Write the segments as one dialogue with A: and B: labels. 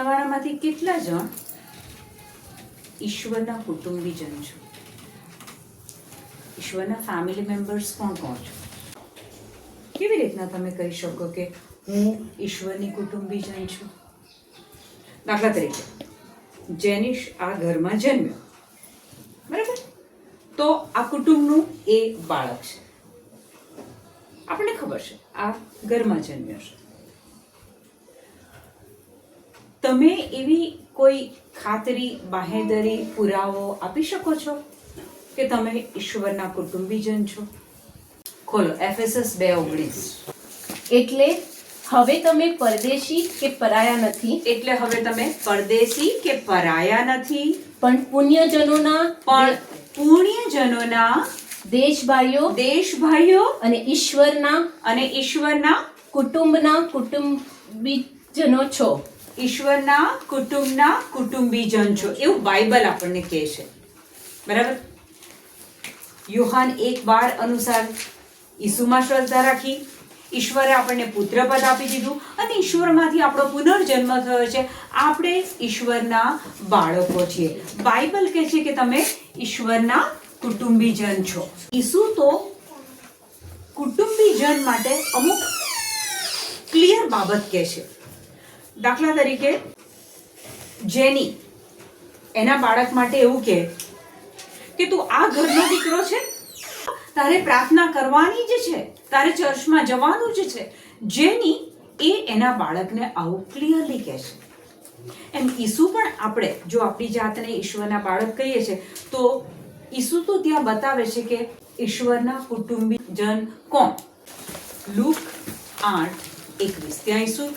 A: તમારામાંથી કેટલા જણ ઈશ્વરના કુટુંબીજન છો? ઈશ્વરના ફેમિલી મેમ્બર્સ કોણ કોણ છો? કેવી રીતના તમે કહી શકો કે હું ઈશ્વરની કુટુંબીજન છું? દાખલા તરીકે, જેનિશ આ ઘરમાં જન્મ્યો. બરાબર? તો આ કુટુંબનું એ બાળક છે. આપણને ખબર છે, આ ઘરમાં જન્મ્યો છે. તમે એવી કોઈ ખાતરી બાહેદરી પુરાવો આપી શકો છો કે તમે ઈશ્વરના કુટુંબીજન છો? ખોલો એફએસએસ બે ઓગણીસ.
B: એટલે હવે તમે પરદેશી કે પરાયા નથી?
A: એટલે હવે તમે પરદેશી કે પરાયા નથી?
B: પણ પુણ્યજનોના
A: પણ પુણ્યજનોના
B: દેશભાઈઓ
A: દેશભાઈઓ
B: અને ઈશ્વરના
A: અને ઈશ્વરના
B: કુટુંબના કુટુંબીજનો છો.
A: ઈશ્વરના, કુટુંબના, કુટુંબીજન છો. એવું બાઇબલ આપણને કહે છે. બરાબર? યુહાન એક બાર અનુસાર ઈસુમાં શ્રદ્ધા રાખી, ઈશ્વરે આપણને પુત્રપદ આપી દીધું અને ઈશ્વરમાંથી આપણો પુનર્જન્મ થયો છે. આપણે ઈશ્વરના બાળકો છીએ. બાઇબલ કહે છે કે તમે ઈશ્વરના કુટુંબીજન છો. ઈસુ તો કુટુંબીજન માટે અમુક ક્લિયર બાબત કહે છે. દાખલા તરીકે, જેની એના બાળક માટે એવું કહે કે, તું આ ઘરનો દીકરો છે? તારે પ્રાર્થના કરવાની જ છે. તારે ચર્ચમાં જવાનું જ છે. જેની એ એના બાળકને આવું ક્લિયરલી કહે છે. એમ ઈસુ પણ આપણે, જો આપણી જાતને ઈશ્વરના બાળક કહીએ છીએ તો ઈસુ તો ત્યાં બતાવે છે કે ઈશ્વરના કુટુંબીજન કોણ? લુક આઠ એકવીસ. ત્યાં ઈસુ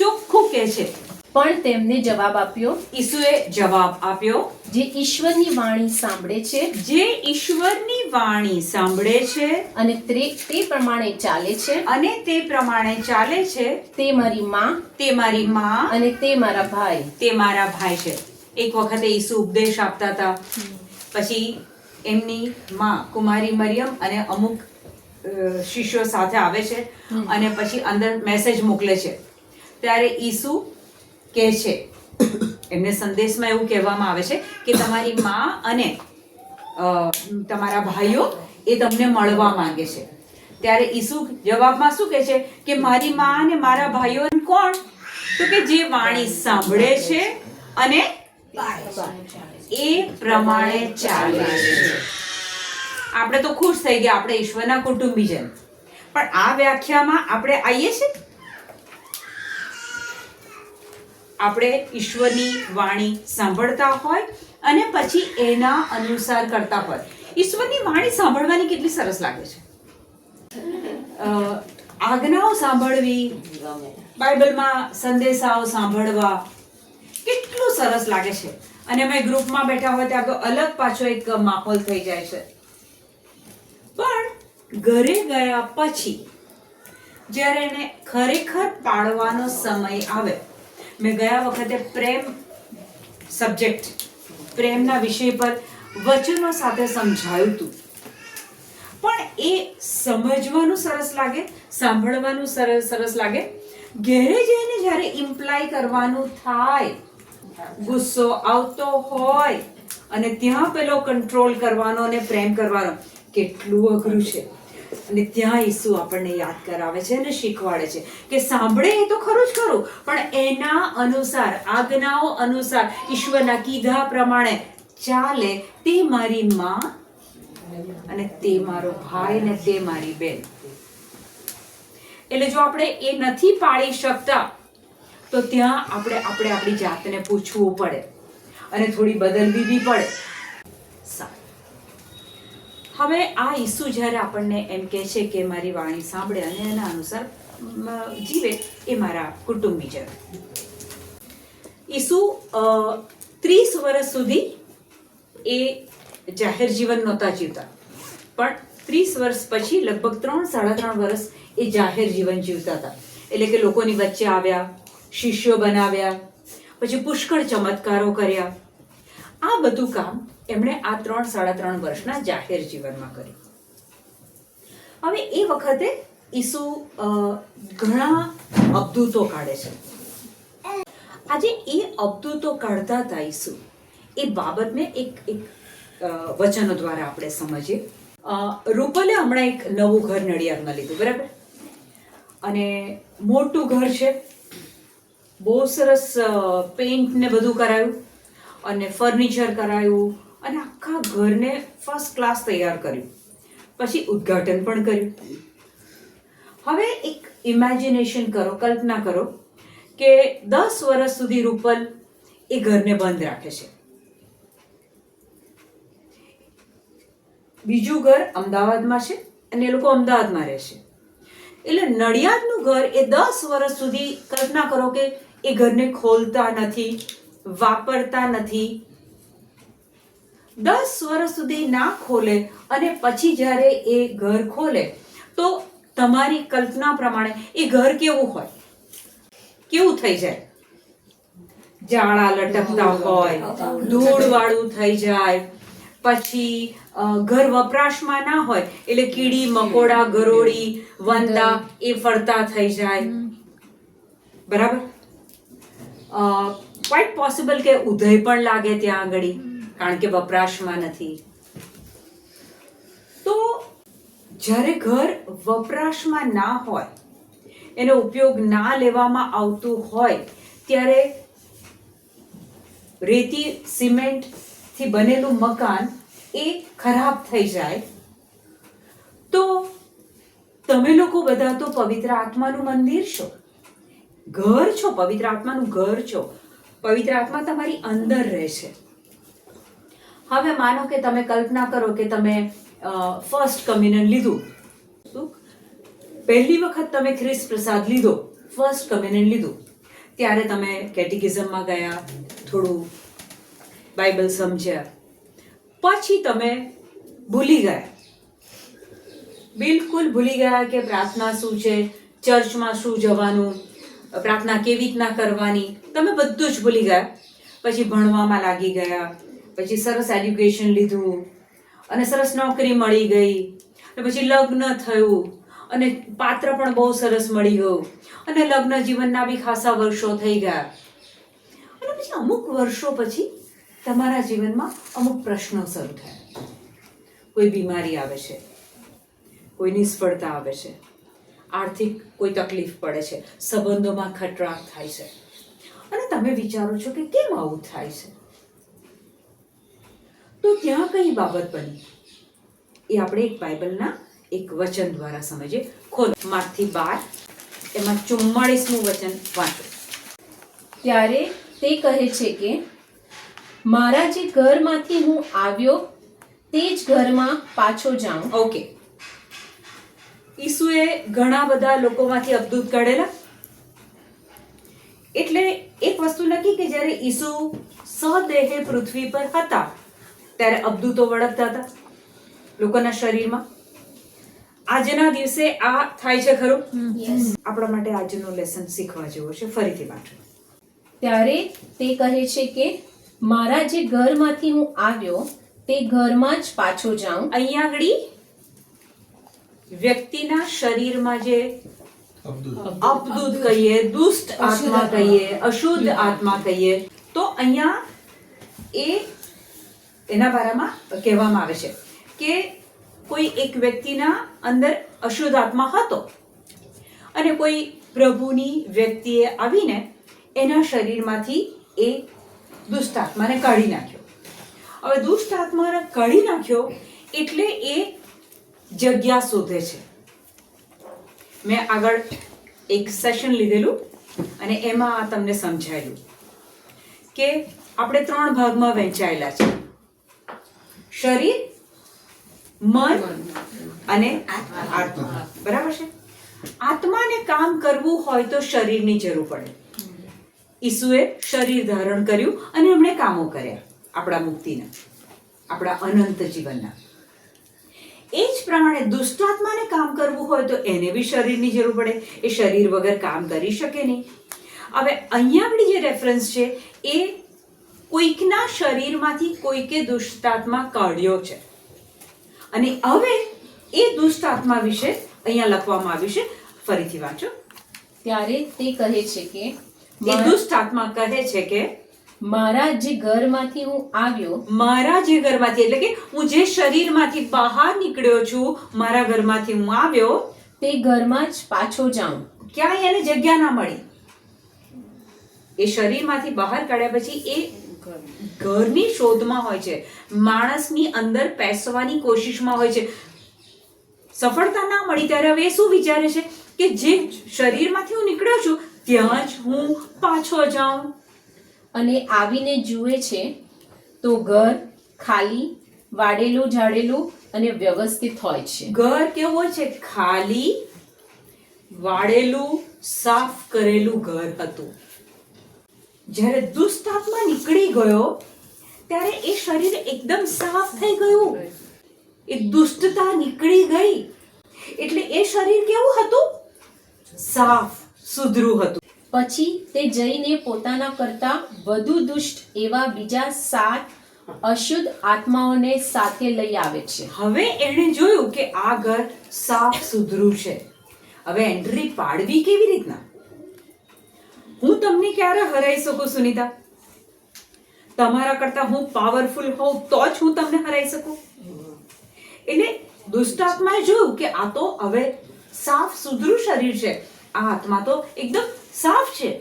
A: ચોખ્ખું કહે છે.
B: પણ તેમને જવાબ આપ્યો
A: ઈસુએ જવાબ આપ્યો
B: જે ઈશ્વરની વાણી સાંભળે છે
A: જે ઈશ્વરની વાણી સાંભળે છે
B: અને તે તે પ્રમાણે ચાલે છે
A: અને તે પ્રમાણે ચાલે છે
B: તે મારી માં
A: તે મારી માં
B: અને તે મારા ભાઈ.
A: તે મારા ભાઈ છે. એક વખતે ઈસુ ઉપદેશ આપતા હતા. પછી એમની માં કુમારી મરિયમ અને અમુક શિષ્યો સાથે આવે છે અને પછી અંદર મેસેજ મોકલે છે. ત્યારે ઈસુ કહે છે, એમને સંદેશમાં એવું કહેવામાં આવે છે કે તમારી મા અને તમારા ભાઈઓ એ તમને મળવા માંગે છે. ત્યારે ઈસુ જવાબમાં શું કહે છે કે મારી મા અને મારા ભાઈઓ કોણ? તો કે જે વાણી સાંભળે છે અને એ પ્રમાણે ચાલે છે. આપણે તો ખુશ થઈ ગયા, આપણે ઈશ્વરના કુટુંબીજન પણ આ વ્યાખ્યામાં આપણે આવીએ છીએ? આપણે ઈશ્વરની વાણી સાંભળતા હોય અને પછી એના અનુસાર કરતા હોય. ઈશ્વરની વાણી સાંભળવાની કેટલી સરસ લાગે છે? આજ્ઞાઓ સાંભળવી, બાઇબલમાં સંદેશાઓ સાંભળવા કેટલું સરસ લાગે છે? અને અમે ગ્રુપમાં બેઠા હોય ત્યાં તો અલગ પાછો એક માહોલ થઈ જાય છે. પણ ઘરે ગયા પછી જ્યારે એને ખરેખર પાડવાનો સમય આવે મેં ગયા વખતે પ્રેમ સબ્જેક્ટ પ્રેમના વિષય પર વચનો સાથે સમજાયું હતું પણ એ સમજવાનું સરસ લાગે, સાંભળવાનું સરસ સરસ લાગે. ઘેરે જઈને જ્યારે ઇમ્પ્લાય કરવાનું થાય, ગુસ્સો આવતો હોય, અને ત્યાં પેલો કંટ્રોલ કરવાનો અને પ્રેમ કરવાનો, કેટલું અઘરું છે. અને ત્યાં ઈસુ આપણને યાદ કરાવે છે અને શીખવાડે છે કે સાંભળે એ તો ખરું જ ખરું, પણ એના અનુસાર, આજ્ઞાઓ અનુસાર, ઈશ્વરના કીધા પ્રમાણે ચાલે તે મારી માં અને તે મારો ભાઈ ને તે મારી બેન એટલે જો આપણે એ નથી પાળી શકતા, તો ત્યાં આપણે આપણે આપણી જાતને પૂછવું પડે અને થોડી બદલવી બી પડે. હવે આ ઈસુ જ્યારે આપણને એમ કહે છે કે મારી વાણી સાંભળે અને એના અનુસાર જીવે, એ મારા કુટુંબીજન ઈસુ ત્રીસ વર્ષ સુધી એ જાહેર જીવન નહોતા જીવતા. પણ ત્રીસ વર્ષ પછી લગભગ ત્રણ, સાડા ત્રણ વર્ષ એ જાહેર જીવન જીવતા હતા. એટલે કે લોકોની વચ્ચે આવ્યા, શિષ્યો બનાવ્યા, પછી પુષ્કળ ચમત્કારો કર્યા. આ બધું કામ એમણે આ ત્રણ, સાડા ત્રણ વર્ષના જાહેર જીવનમાં કર્યું. હવે એ વખતે ઈસુ ઘણા અબદૂતો કાઢે છે. આજે એ અબદૂતો કાઢતા હતા ઈસુ. એ બાબતને એક એક વચનો દ્વારા આપણે સમજીએ. રૂપલે હમણાં એક નવું ઘર નડિયાદમાં લીધું, બરાબર? અને મોટું ઘર છે. બહુ સરસ પેઇન્ટ ને બધું કરાયું. અને ફર્નિચર કરાયું અને આખા ઘરને ફર્સ્ટ ક્લાસ તૈયાર કર્યું. પછી ઉદ્ઘાટન પણ કર્યું. હવે એક ઇમેજિનેશન કરો, કલ્પના કરો કે દસ વર્ષ સુધી રૂપલ એ ઘરને બંધ રાખે છે. બીજું ઘર અમદાવાદમાં છે અને એ લોકો અમદાવાદમાં રહે છે. એટલે નડિયાદનું ઘર એ દસ વર્ષ સુધી કલ્પના કરો કે એ ઘરને ખોલતા નથી વાપરતા નથી. દસ વર્ષ સુધી ના ખોલે અને પછી જ્યારે એ ઘર ખોલે, તો તમારી કલ્પના પ્રમાણે એ ઘર કેવું હોય? કેવું થઈ જાય? જાળા લટકતા હોય ધૂળ વાળું થઈ જાય, પછી ઘર વપરાશમાં ના હોય, એટલે કીડી, મકોડા, ગરોળી, વંદા એ ફરતા થઈ જાય. બરાબર? ક્વાઇટ પોસિબલ કે ઉદય પણ લાગે ત્યાં આગળ કારણ કે વપરાશમાં નથી. તો જ્યારે ઘર વપરાશમાં ના હોય એનો ઉપયોગ ના લેવામાં આવતું હોય ત્યારે રેતી સિમેન્ટથી બનેલું મકાન એ ખરાબ થઈ જાય. તો તમે લોકો બધા તો પવિત્ર આત્માનું મંદિર છો. ઘર છો પવિત્ર આત્માનું ઘર છો. પવિત્ર આત્મા તમારી અંદર રહે છે હવે માનો કે તમે કલ્પના કરો કે તમે ફર્સ્ટ કમ્યુનિયન લીધું. શું? પહેલી વખત તમે ખ્રિસ્ત પ્રસાદ લીધો ફર્સ્ટ કમ્યુનિયન લીધું. ત્યારે તમે કેટેગિઝમમાં ગયા, થોડું બાઇબલ સમજ્યા. પછી તમે ભૂલી ગયા. બિલકુલ ભૂલી ગયા કે પ્રાર્થના શું છે, ચર્ચમાં શું જવાનું, પ્રાર્થના કેવી રીતના કરવાની તમે બધું જ ભૂલી ગયા. પછી ભણવામાં લાગી ગયા, પછી સરસ એજ્યુકેશન લીધું, અને સરસ નોકરી મળી ગઈ, અને પછી લગ્ન થયું, અને પાત્ર પણ બહુ સરસ મળી ગયું, અને લગ્ન જીવનના બી ખાસા વર્ષો થઈ ગયા. અને પછી અમુક વર્ષો પછી તમારા જીવનમાં અમુક પ્રશ્નો શરૂ થયા. કોઈ બીમારી આવે છે, કોઈ નિષ્ફળતા આવે છે, આર્થિક કોઈ તકલીફ પડે છે, સંબંધોમાં ખટરાટ થાય છે. તમે વિચારો છો કે કેમ આવું થાય છે? તો ત્યાં કઈ બાબત બની? એ આપણે એક બાઇબલના એક વચન દ્વારા સમજીએ. ખોલ માર્કથી બાર એમાં ચુમ્માળીસમું વચન વાંચો.
B: ત્યારે તે કહે છે કે મારા જે ઘરમાંથી હું આવ્યો તે જ ઘરમાં પાછો જાઉં.
A: ઓકે ઈસુએ ઘણા બધા લોકોમાંથી અબદૂત કાઢેલા. એટલે એક વસ્તુ નક્કી કે જ્યારે ઈસુ સદેહે પૃથ્વી પર હતા ત્યારે અબદૂતો વળગતા હતા લોકોના શરીરમાં. આજના દિવસે આ થાય છે ખરું? આપણા માટે આજનું લેસન શીખવા જેવું છે. ફરીથી વાંચો
B: ત્યારે તે કહે છે કે મારા જે ઘરમાંથી હું આવ્યો તે ઘરમાં જ પાછો જાઉં.
A: અહીંયા આગળ વ્યક્તિના શરીરમાં જે અપદૂત કહીએ દુષ્ટ આત્મા કહીએ અશુદ્ધ આત્મા કહીએ. તો અહીંયા એ એના બારામાં કહેવામાં આવે છે કે કોઈ એક વ્યક્તિના અંદર અશુદ્ધ આત્મા હતો અને કોઈ પ્રભુની વ્યક્તિએ આવીને એના શરીરમાંથી એ દુષ્ટ આત્માને કાઢી નાખ્યો. હવે દુષ્ટ આત્માને કાઢી નાખ્યો એટલે એ જગ્યા શોધે છે. મેં આગળ એક સેશન લીધેલું અને એમાં તમને સમજાયેલું કે આપણે ત્રણ ભાગમાં વહેંચાયેલા છે. શરીર, મન અને આત્મા. બરાબર છે? આત્માને કામ કરવું હોય તો શરીરની જરૂર પડે. ઈસુએ શરીર ધારણ કર્યું અને એમણે કામો કર્યા આપણા મુક્તિના, આપણા અનંત જીવનના. એ જ પ્રમાણે દુષ્ટાત્માને કામ કરવું હોય તો એને બી શરીરની જરૂર પડે. એ શરીર વગર કામ કરી શકે નહીં. હવે અહીંયા આપણી જે રેફરન્સ છે એ કોઈકના શરીરમાંથી કોઈકે દુષ્ટાત્મા કાઢ્યો છે. અને હવે એ દુષ્ટાત્મા વિશે અહીંયા લખવામાં આવ્યું છે. ફરીથી વાંચો.
B: ત્યારે તે કહે છે કે
A: એ દુષ્ટ આત્મા કહે છે કે
B: મારા જે ઘરમાંથી હું આવ્યો
A: મારા જે ઘરમાંથી એટલે કે હું જે શરીરમાંથી બહાર નીકળ્યો છું મારા ઘરમાંથી હું આવ્યો
B: તે ઘરમાં જ પાછો જાઉં.
A: ક્યાંય એને જગ્યા ના મળી. એ શરીરમાંથી બહાર કાઢ્યા પછી એ ઘરની શોધમાં હોય છે. માણસની અંદર પેસવાની કોશિશમાં હોય છે. સફળતા ના મળી ત્યારે હવે શું વિચારે છે? કે જે શરીરમાંથી હું નીકળ્યો છું ત્યાં જ હું પાછો જાઉં.
B: અને આવીને જુએ છે, તો ઘર ખાલી, વાડેલું, ઝાડેલું અને વ્યવસ્થિત હોય છે.
A: ઘર કેવું હોય છે? ખાલી વાળેલું સાફ કરેલું ઘર હતું. જ્યારે દુષ્ટ આત્મા નીકળી ગયો, ત્યારે એ શરીર એકદમ સાફ થઈ ગયું. એ દુષ્ટતા નીકળી ગઈ. એટલે એ શરીર કેવું હતું? સાફ, સુધરું હતું.
B: પછી તે જઈને પોતાના કરતા વધુ દુષ્ટ એવા બીજા સાત અશુદ્ધ આત્માઓને સાથે લઈ આવે છે.
A: હવે એણે જોયું કે આ ઘર સાફ સુધરું છે. હવે એન્ટ્રી પાડવી કેવી રીતના? હું તમને ક્યારે હરાઈ શકું, સુનીતા? તમારા કરતા હું પાવરફુલ હોઉં તો જ હું તમને હરાઈ શકું. એટલે દુષ્ટ આત્માએ જોયું કે આ તો હવે સાફ સુધરું શરીર છે. આ આત્મા તો એકદમ સાફ છે.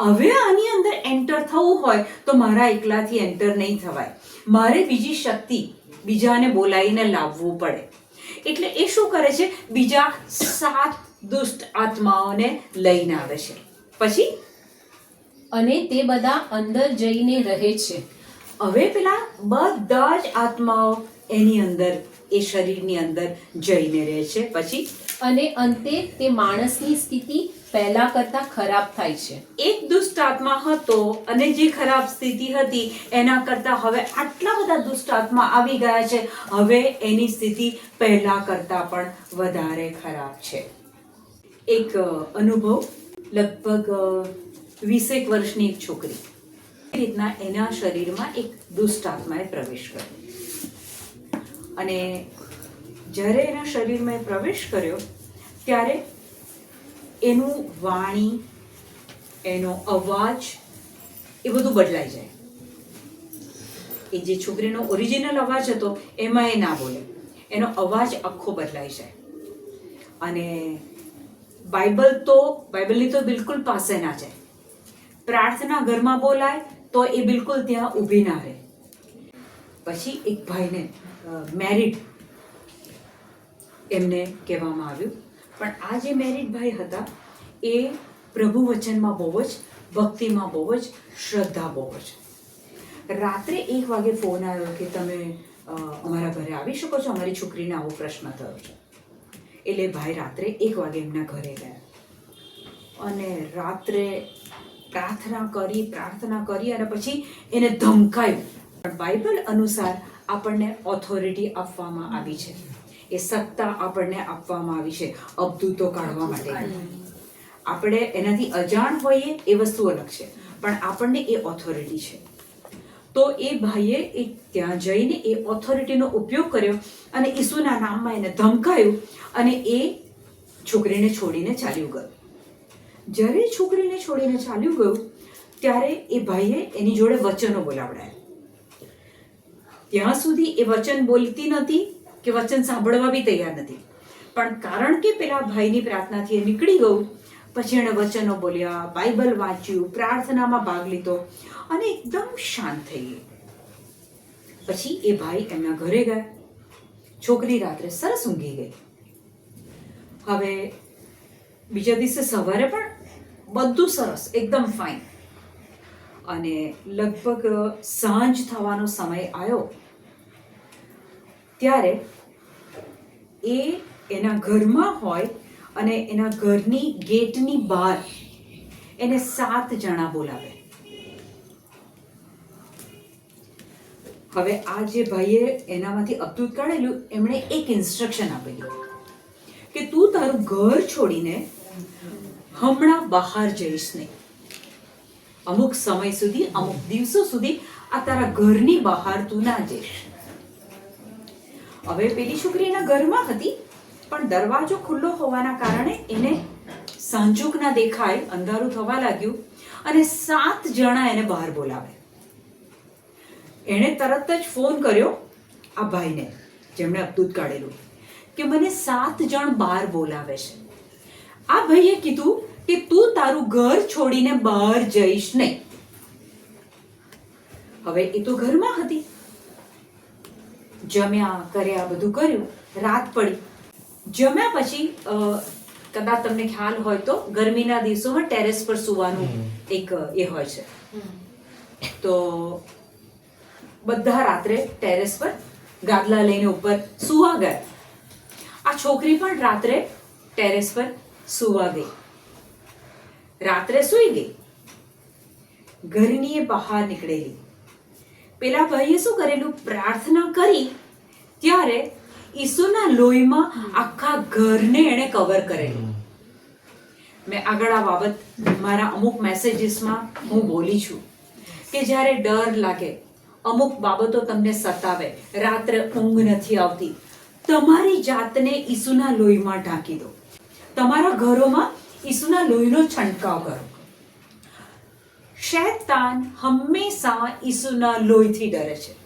A: હવે આની અંદર એન્ટર થવું હોય તો મારા એકલાથી એન્ટર નહીં થવાય. મારે બીજી શક્તિ બીજાને બોલાવીને લાવવું પડે. એટલે એ શું કરે છે? બીજા સાત દુષ્ટ આત્માઓને લઈને આવે છે. પછી?
B: અને તે બધા અંદર જઈને રહે છે.
A: હવે પેલા બધા જ આત્માઓ એની અંદર એ શરીરની અંદર જઈને રહે છે. પછી?
B: અને અંતે તે માણસની સ્થિતિ પહેલા કરતા ખરાબ થાય છે.
A: એક દુષ્ટ આત્મા હતો અને જે ખરાબ સ્થિતિ હતી, એના કરતા હવે આટલા બધા દુષ્ટ આત્મા આવી ગયા છે. હવે એની સ્થિતિ પહેલા કરતા પણ વધારે ખરાબ છે. એક અનુભવ, લગભગ વીસેક વર્ષની એક છોકરી. એ રીતના એના શરીરમાં એક દુષ્ટ આત્માએ પ્રવેશ કર્યો. અને જ્યારે એના શરીરમાં પ્રવેશ કર્યો ત્યારે એનું વાણી, એનો અવાજ એ બધું બદલાઈ જાય. એ જે છોકરીનો ઓરિજિનલ અવાજ હતો, એમાં એ ના બોલે. એનો અવાજ આખો બદલાઈ જાય. અને બાઇબલ તો, બાઇબલની તો બિલકુલ પાસે ના જાય. પ્રાર્થના ઘરમાં બોલાય, તો એ બિલકુલ ત્યાં ઊભી ના રહે. પછી એક ભાઈને મેરિડ એમને કહેવામાં આવ્યું. પણ આ જે મેરિડ ભાઈ હતા, એ પ્રભુ વચનમાં બહુ જ, ભક્તિમાં બહુ જ, શ્રદ્ધા બહુ જ. રાત્રે એક વાગે ફોન આવ્યો કે તમે અમારા ઘરે આવી શકો છો? અમારી છોકરીને આવો પ્રશ્ન થયો છે. એટલે ભાઈ રાત્રે એક વાગે એમના ઘરે ગયા. અને રાત્રે પ્રાર્થના કરી પ્રાર્થના કરી અને પછી એને ધમકાયું. બાઇબલ અનુસાર આપણને ઓથોરિટી આપવામાં આવી છે. એ સત્તા આપણને આપવામાં આવી છે, અબદૂતો કાઢવા માટે. આપણે એનાથી અજાણ હોઈએ એ વસ્તુ અલગ છે, પણ આપણને એ ઓથોરિટી છે. તો એ ભાઈએ એ ત્યાં જઈને એ ઓથોરિટીનો ઉપયોગ કર્યો અને ઈસુના નામમાં એને ધમકાયું અને એ છોકરીને છોડીને ચાલ્યું ગયું. જ્યારે છોકરીને છોડીને ચાલ્યું ગયું, ત્યારે એ ભાઈએ એની જોડે વચનો બોલાવડાયા. ત્યાં સુધી એ વચન બોલતી નથી કે વચન સાંભળવા બી તૈયાર નથી. પણ કારણ કે પેલા ભાઈની પ્રાર્થનાથી એ નીકળી ગયું, પછી એણે વચનો બોલ્યા, બાઇબલ વાંચ્યું, પ્રાર્થનામાં ભાગ લીધો અને એકદમ શાંત થઈ ગઈ. પછી એ ભાઈ એમના ઘરે ગયા. છોકરી રાત્રે સરસ ઊંઘી ગઈ. હવે બીજા દિવસે સવારે પણ બધું સરસ, એકદમ ફાઇન અને લગભગ સાંજ થવાનો સમય આવ્યો. ત્યારે એ એના ઘરમાં હોય અને એના ઘરની ગેટની બહાર એને સાત જણા બોલાવે. હવે આ જે ભાઈએ એનામાંથી અપતૂત કાઢેલું, એમણે એક ઇન્સ્ટ્રક્શન આપેલી કે તું તારું ઘર છોડીને હમણાં બહાર જઈશ નહીં. અમુક સમય સુધી, અમુક દિવસો સુધી આ તારા ઘરની બહાર તું ના જઈશ. હવે પેલી છોકરી એના ઘરમાં હતી, પણ દરવાજો ખુલ્લો હોવાના કારણે એને સાંજુક ના દેખાય અંધારું થવા લાગ્યું અને સાત જણા એને બહાર બોલાવે એણે તરત જ ફોન કર્યો આ ભાઈને, જેમણે અબદૂત કાઢેલું, કે મને સાત જણ બહાર બોલાવે છે. આ ભાઈએ કીધું કે તું તારું ઘર છોડીને બહાર જઈશ નહીં. હવે એ તો ઘરમાં હતી. જમ્યા કર્યા બધું કર્યું રાત પડી. જમ્યા પછી કદાચ તમને ખ્યાલ હોય તો ગરમીના દિવસોમાં ટેરેસ પર સુવાનું એક એ હોય છે. તો બધા રાત્રે ટેરેસ પર ગાદલા લઈને ઉપર સુવા ગયા. આ છોકરી પણ રાત્રે ટેરેસ પર સુવા ગઈ. રાત્રે સૂઈ ગઈ. ઘરની એ બહાર નીકળેલી. પેલા ભાઈએ શું કરેલું? પ્રાર્થના કરી ત્યારે ઈસુના લોહીમાં આખા ઘરને એણે કવર કરેલું. મેં આગળ આ બાબત મારા અમુક મેસેજીસમાં હું બોલી છું કે જ્યારે ડર લાગે અમુક બાબતો તમને સતાવે રાત્રે ઊંઘ નથી આવતી તમારી જાતને ઈસુના લોહીમાં ઢાંકી દો. તમારા ઘરોમાં ઈસુના લોહીનો છંટકાવ કરો. શૈતાન હંમેશા ઈસુના લોહીથી ડરે છે.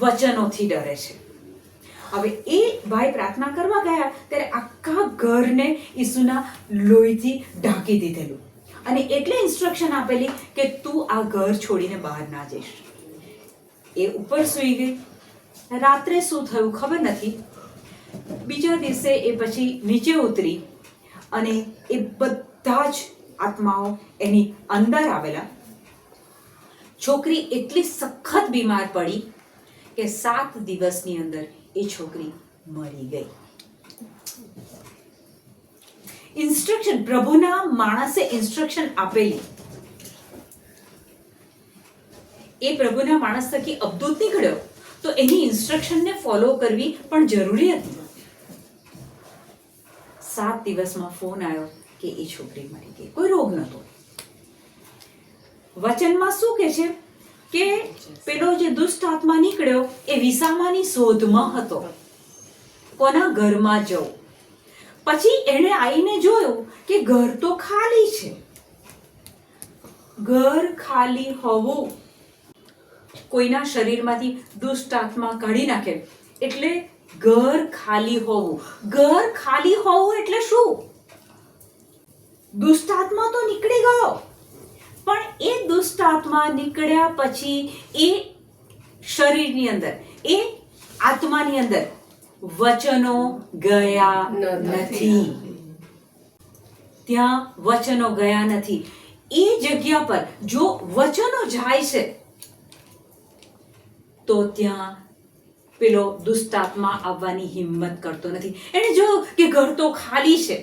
A: વચનોથી ડરે છે. હવે એ ભાઈ પ્રાર્થના કરવા ગયા ત્યારે આખા ઘરને ઈસુના લોહીથી ઢાંકી દીધેલું. અને એટલે ઇન્સ્ટ્રક્શન આપેલી કે તું આ ઘર છોડીને બહાર ના જઈશ. એ ઉપર સૂઈ ગઈ. રાત્રે શું થયું ખબર નથી. બીજા દિવસે એ પછી નીચે ઉતરી અને એ બધા જ આત્માઓ એની અંદર આવેલા. છોકરી એટલી સખત બીમાર પડી કે સાત દિવસની અંદર એ છોકરી મરી ગઈ. ઇન્સ્ટ્રક્શન પ્રભુના માણસે ઇન્સ્ટ્રક્શન આપેલી. એ પ્રભુના માણસ થકી અબદૂત નીકળ્યો તો એની ઇન્સ્ટ્રક્શનને ફોલો કરવી પણ જરૂરી હતી. સાત દિવસમાં ફોન આવ્યો કે એ છોકરી મરી ગઈ. કોઈ રોગ નહોતો. વચનમાં શું કે છે? કે પેલો જે દુષ્ટ આત્મા નીકળ્યો એ વિસામાની શોધમાં હતો. કોના ઘરમાં જવું? પછી એણે આવીને જોયું કે ઘર તો ખાલી છે. ઘર ખાલી હોવું. કોઈના શરીરમાંથી દુષ્ટ આત્મા કાઢી નાખે એટલે ઘર ખાલી હોવું. ઘર ખાલી હોવું એટલે શું? દુષ્ટ આત્મા તો નીકળી ગયો. પણ એ દુષ્ટ આત્મા નીકળ્યા પછી એ શરીરની અંદર એ આત્માની અંદર વચનો ગયા નથી. ત્યાં વચનો ગયા નથી. એ જગ્યા પર જો વચનો જાય છે તો ત્યાં પેલો દુષ્ટાત્મા આવવાની હિંમત કરતો નથી. એને જો કે ઘર તો ખાલી છે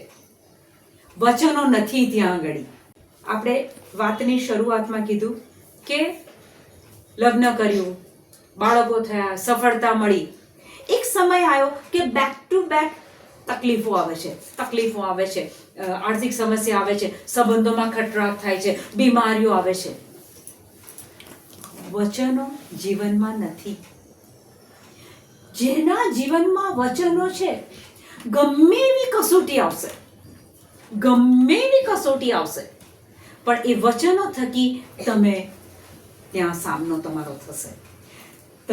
A: વચનો નથી ત્યાં આગળ. આપણે વાતની શરૂઆતમાં કીધું કે લગ્ન કર્યું, બાળકો થયા, સફળતા મળી. એક સમય આવ્યો કે બેક ટુ બેક તકલીફો આવે છે, તકલીફો આવે છે આર્થિક સમસ્યા આવે છે, સંબંધોમાં ખટરાટ થાય છે, બીમારીઓ આવે છે. વચનો જીવનમાં નથી. જેના જીવનમાં વચનો છે, ગમે એવી કસોટી આવશે, ગમે એવી કસોટી આવશે પણ એ વચનો થકી તમે ત્યાં સામનો તમારો થશે.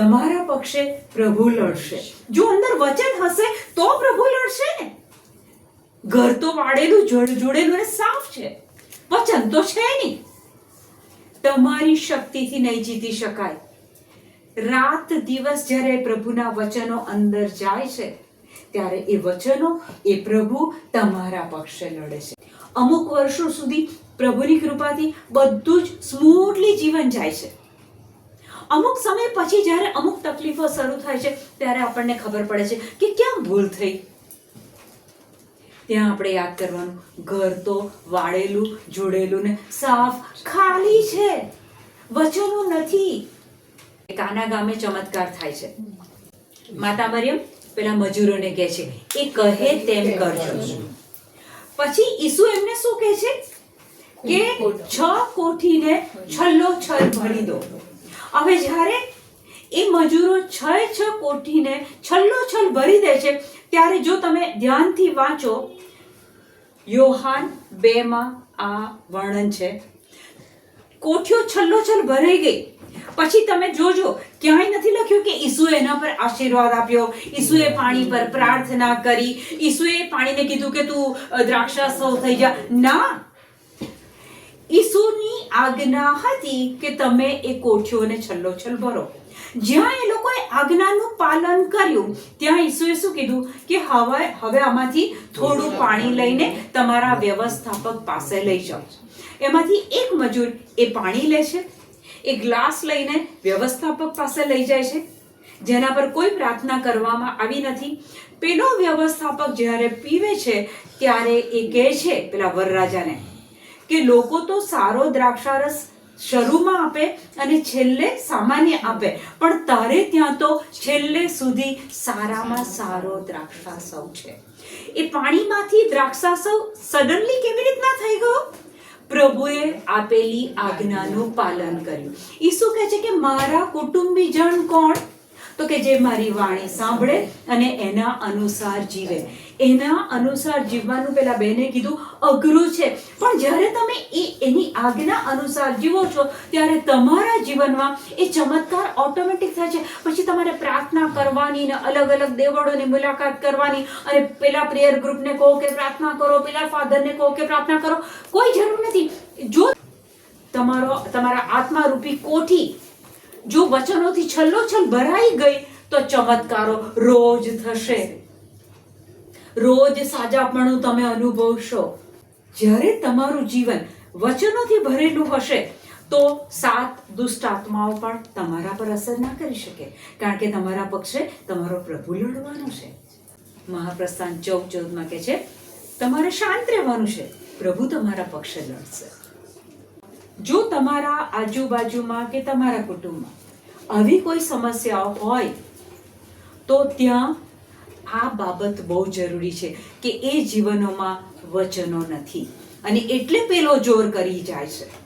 A: તમારા પક્ષે પ્રભુ લડશે. જો અંદર વચન હશે, તો પ્રભુ લડશે. ને ઘર તો વાળેલું જોડ- જોડેલું ને સાફ છે. વચન તો છે નહીં. તમારી શક્તિથી નહીં જીતી શકાય. રાત દિવસ જ્યારે પ્રભુના વચનો અંદર જાય છે, ત્યારે એ વચનો એ પ્રભુ તમારા પક્ષે લડે છે. અમુક વર્ષો સુધી પ્રભુની કૃપાથી બધું જ સ્મૂથલી જીવન જાય છે. અમુક સમય પછી જ્યારે અમુક તકલીફો શરૂ થાય છે, ત્યારે આપણને ખબર પડે છે કે ક્યાં ભૂલ થઈ. ત્યાં આપણે યાદ કરવાનું, ઘર તો વાળેલું, જોડેલું ને સાફ, ખાલી છે. વચનો નથી. કાના ગામે ચમત્કાર થાય છે. માતા મરિયમ, પેલા મજૂરોને કહે છે, એ કહે તેમ કરજો. પછી ઈસુ એમને શું કહે છે? કે છ કોઠીને છલ્લો છલ ભરી દો. હવે જ્યારે એ મજૂરો છ છ કોઠીને છલ્લો છલ ભરી દે છે ત્યારે જો તમે ધ્યાનથી વાંચો યોહાન બે માં આ વર્ણન છે. કોઠીઓ છલ્લોછલ ભરાઈ ગઈ. પછી તમે જોજો ક્યાંય નથી લખ્યું કે ઈસુએ એના પર આશીર્વાદ આપ્યો ઈસુએ પાણી પર પ્રાર્થના કરી ઈસુએ પાણીને કીધું કે તું દ્રાક્ષા સૌ થઈ જા. ના ઈસુની આજ્ઞા હતી કે તમે એ કોઠીઓને છલ્લોછલ ભરો. જ્યાં એ લોકોએ આજ્ઞાનું પાલન કર્યું, ત્યાં ઈસુએ શું કીધું? કે હવે હવે આમાંથી થોડું પાણી લઈને તમારા વ્યવસ્થાપક પાસે લઈ જાઓ. એમાંથી એક મજૂર એ પાણી લે છે, એ ગ્લાસ લઈને વ્યવસ્થાપક પાસે લઈ જાય છે. જેના પર કોઈ પ્રાર્થના કરવામાં આવી નથી. પેલો વ્યવસ્થાપક જ્યારે પીવે છે, ત્યારે એ કહે છે, પેલા વરરાજાને કે લોકો તો સારો દ્રાક્ષારસ શરૂમાં આપે અને છેલ્લે સામાન્ય આપે. પણ તારે ત્યાં તો છેલ્લે સુધી સારામાં સારો દ્રાક્ષાસવ છે. એ પાણીમાંથી દ્રાક્ષાસવ સડનલી કેવી રીતના થઈ ગયો? પ્રભુએ આપેલી આજ્ઞાનું પાલન કર્યું. ઈસુ કહે છે કે મારા કુટુંબીજન કોણ? તો કે જે મારી વાણી સાંભળે અને એના અનુસાર જીવે. એના અનુસાર જીવવાનું પેલા બેને કીધું, અઘરું છે. પણ જ્યારે તમે એ એની આજ્ઞા અનુસાર જીવો છો, ત્યારે તમારા જીવનમાં એ ચમત્કાર ઓટોમેટિક થાય છે. પછી તમારે પ્રાર્થના કરવાની ને અલગ અલગ દેવળોની મુલાકાત કરવાની અને પેલા પ્રેયર ગ્રુપને કહો કે પ્રાર્થના કરો, પેલા ફાધરને કહો કે પ્રાર્થના કરો. કોઈ જરૂર નથી. જો તમારો, તમારા આત્મારૂપી કોઠી, જો વચનોથી છલ્લોછલ ભરાઈ ગઈ, તો ચમત્કારો રોજ થશે. રોજ સાજાપણું તમે અનુભવશો. જ્યારે તમારું જીવન વચનોથી ભરેલું હશે, તો સાત દુષ્ટ આત્માઓ પણ તમારા પર અસર ના કરી શકે. કારણ કે તમારા પક્ષે તમારો પ્રભુ લડવાનો છે. મહાપ્રસ્થાન ચૌદ ચૌદમાં કે છે, તમારે શાંત રહેવાનું છે. પ્રભુ તમારા પક્ષે લડશે. જો તમારા આજુબાજુમાં કે તમારા કુટુંબમાં આવી કોઈ સમસ્યાઓ હોય, તો ત્યાં આ બાબત બહુ જરૂરી છે કે એ જીવનોમાં વચનો નથી. અને એટલે પેલો જોર કરી જાય છે.